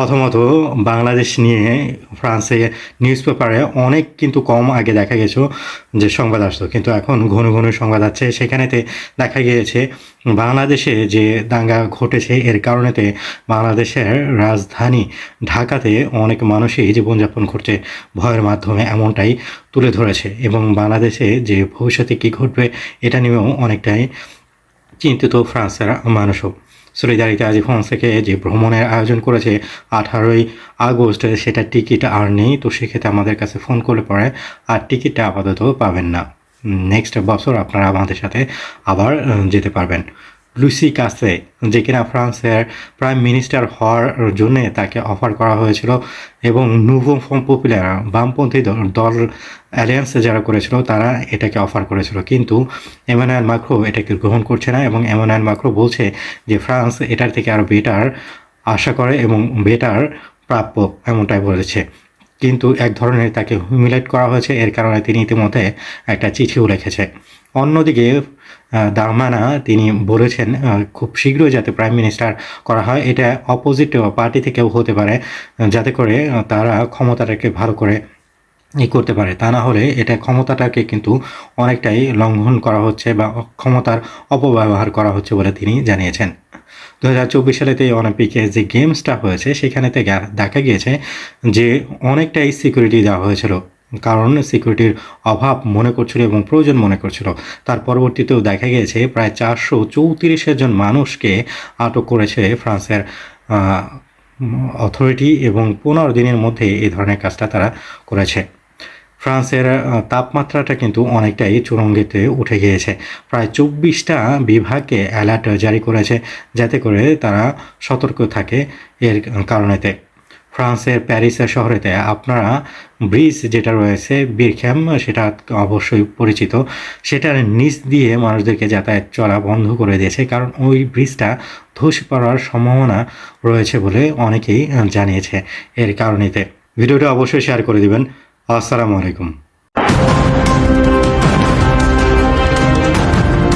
প্রথমত বাংলাদেশ নিয়ে ফ্রান্সে নিউজ পেপারে অনেক কিন্তু কম আগে দেখা গেছে যে সংবাদ আসতো। কিন্তু এখন ঘন ঘন সংবাদ আছে। সেখানেতে দেখা গিয়েছে, বাংলাদেশে যে দাঙ্গা ঘটেছে, এর কারণেতে বাংলাদেশের রাজধানী ঢাকাতে অনেক মানুষই জীবনযাপন করছে ভয়ের মাধ্যমে এমনটাই তুলে ধরেছে। এবং বাংলাদেশে যে ভবিষ্যতে কী ঘটবে, এটা নিয়েও অনেকটাই চিন্তিত ফ্রান্সের মানুষও। সলিদারিতে আজ থেকে যে ভ্রমণের আয়োজন করেছে আঠারোই আগস্ট, সেটা টিকিট আর নেই, তো সেক্ষেত্রে আমাদের কাছে ফোন করলে পরে আর টিকিটটা আপাতত পাবেন না। নেক্সট বছর আপনারা আমাদের সাথে আবার যেতে পারবেন। লুসি কাসে যে কিনা ফ্রান্সের প্রাইম মিনিস্টার হওয়ার জন্য তাকে অফার করা হয়েছিল এবং নুভো ফর্ম পপুলার বামপন্থী দল দল অ্যালিয়েন্স যারা করেছিল তারা এটাকে অফার করেছিল। কিন্তু এমানুয়েল মাক্রো এটাকে গ্রহণ করছে না এবং এমানুয়েল মাক্রো বলছে যে ফ্রান্স এটার থেকে আরও বেটার আশা করে এবং বেটার প্রাপ্য এমনটাই বলেছে। কিন্তু এক ধরনের তাকে হিউমিলেট করা হয়েছে, এর কারণে তিনি ইতিমধ্যে একটা চিঠিও লিখেছে। অন্যদিকে আহ, দারমানা তিনি বলেছেন খুব শীঘ্রই যাতে প্রাইম মিনিস্টার করা হয়। এটা অপোজিট পার্টি থেকেও হতে পারে যাতে করে তারা ক্ষমতাটাকে ভালো করে ই করতে পারে। তা না হলে এটা ক্ষমতাটাকে কিন্তু অনেকটাই লঙ্ঘন করা হচ্ছে বা ক্ষমতার অপব্যবহার করা হচ্ছে বলে তিনি জানিয়েছেন। দু হাজার চব্বিশ সালেতে অলিম্পিকে যে গেমসটা হয়েছে সেখানেতে দেখা গিয়েছে যে অনেকটাই সিকিউরিটি দেওয়া হয়েছিল। কারণ সিকিউরিটির অভাব মনে করছিল এবং প্রয়োজন মনে করছিল। তার পরবর্তীতেও দেখা গিয়েছে, প্রায় চারশো চৌত্রিশ জন মানুষকে আটক করেছে ফ্রান্সের অথরিটি এবং পনেরো দিনের মধ্যে এই ধরনের কাজটা তারা করেছে। ফ্রান্সের তাপমাত্রাটা কিন্তু অনেকটাই চুরঙ্গিতে উঠে গিয়েছে। প্রায় চব্বিশটা বিভাগকে অ্যালার্ট জারি করেছে, যাতে করে তারা সতর্ক থাকে এর কারণেতে। ফ্রান্সের প্যারিসের শহরেতে আপনারা ব্রিজ যেটা রয়েছে বীরখ্যাম সেটা অবশ্যই পরিচিত। সেটার নিচ দিয়ে মানুষদেরকে যাতায়াত চলা বন্ধ করে দিয়েছে, কারণ ওই ব্রিজটা ধসে পড়ার সম্ভাবনা রয়েছে বলে অনেকেই জানিয়েছে এর কারণেতে। ভিডিওটা অবশ্যই শেয়ার করে দিবেন। আসসালামু আলাইকুম।